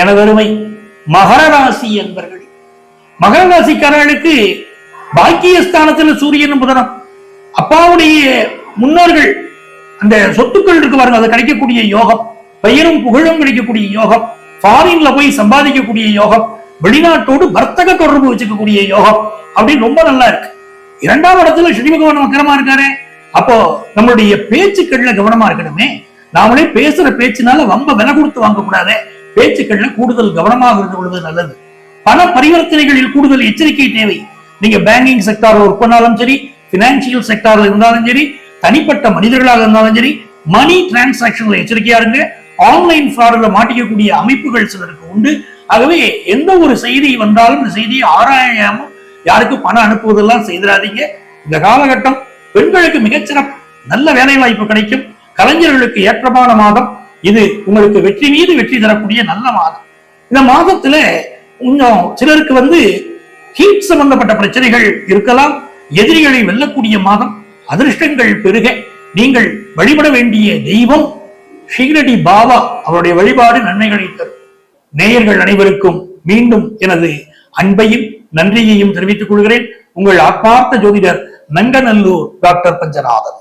எனதருமை மகர ராசி என்பர்கள். மகர ராசிக்காரர்களுக்கு பாக்கியஸ்தானத்தில் சூரியன் புதனம். அப்பாவுடைய முன்னோர்கள் அந்த சொத்துக்கள் இருக்கு பாருங்க அது கிடைக்கக்கூடிய யோகம் பெயரும் புகழும் கிடைக்கக்கூடிய யோகம் ஃபாரின்ல போய் சம்பாதிக்கக்கூடிய யோகம் வெளிநாட்டோடு வர்த்தக தொடர்பு வச்சுக்கக்கூடிய யோகம் அப்படின்னு ரொம்ப நல்லா இருக்கு. இரண்டாம் இடத்துல ஸ்ரீ பகவான் வக்கரமா இருக்காரு அப்போ நம்மளுடைய பேச்சுக்கள்ல கவனமா இருக்கணுமே. நாமளே பேசுற பேச்சுனால ரொம்ப விலை கொடுத்து வாங்க கூடாது பேச்சுக்கள்ல கூடுதல் கவனமாக இருந்து கொள்வது நல்லது. பண பரிவர்த்தனைகளில் கூடுதல் எச்சரிக்கை தேவை. நீங்க பேங்கிங் செக்டார்ல ஒர்க் பண்ணாலும் சரி பினான்சியல் செக்டார்ல இருந்தாலும் சரி தனிப்பட்ட மனிதர்களாக இருந்தாலும் சரி மணி டிரான்சாக்ஷன்ல எச்சரிக்கையா இருங்க. ஆன்லைன் ஃப்ராட்ல மாட்டிக்கக்கூடிய அமைப்புகள் சிலருக்கு உண்டு. ஆகவே எந்த ஒரு செய்தி வந்தாலும் இந்த செய்தியை ஆராயாம யாருக்கும் பணம் அனுப்புவதெல்லாம் செய்திடாதீங்க இந்த காலகட்டம் பெண்களுக்கு மிகச்சிறப்பு. நல்ல வேலை வாய்ப்பு கிடைக்கும். கலைஞர்களுக்கு ஏற்றமான மாதம். இது உங்களுக்கு வெற்றி மீது வெற்றி தரக்கூடிய நல்ல மாதம். இந்த மாதத்துல கொஞ்சம் சிலருக்கு வந்து ஹீட் சம்பந்தப்பட்ட பிரச்சனைகள் இருக்கலாம் எதிரிகளை வெல்லக்கூடிய மாதம் அதிர்ஷ்டங்கள் பெருக நீங்கள் வழிபட வேண்டிய தெய்வம் ஷீரடி பாபா அவருடைய வழிபாடு நன்மைகளை தரும். நேயர்கள் அனைவருக்கும் மீண்டும் எனது அன்பையும் நன்றியையும் தெரிவித்துக் கொள்கிறேன். உங்கள் ஆத்மார்த்த ஜோதிடர் நங்கநல்லூர் டாக்டர் பஞ்சநாதன்.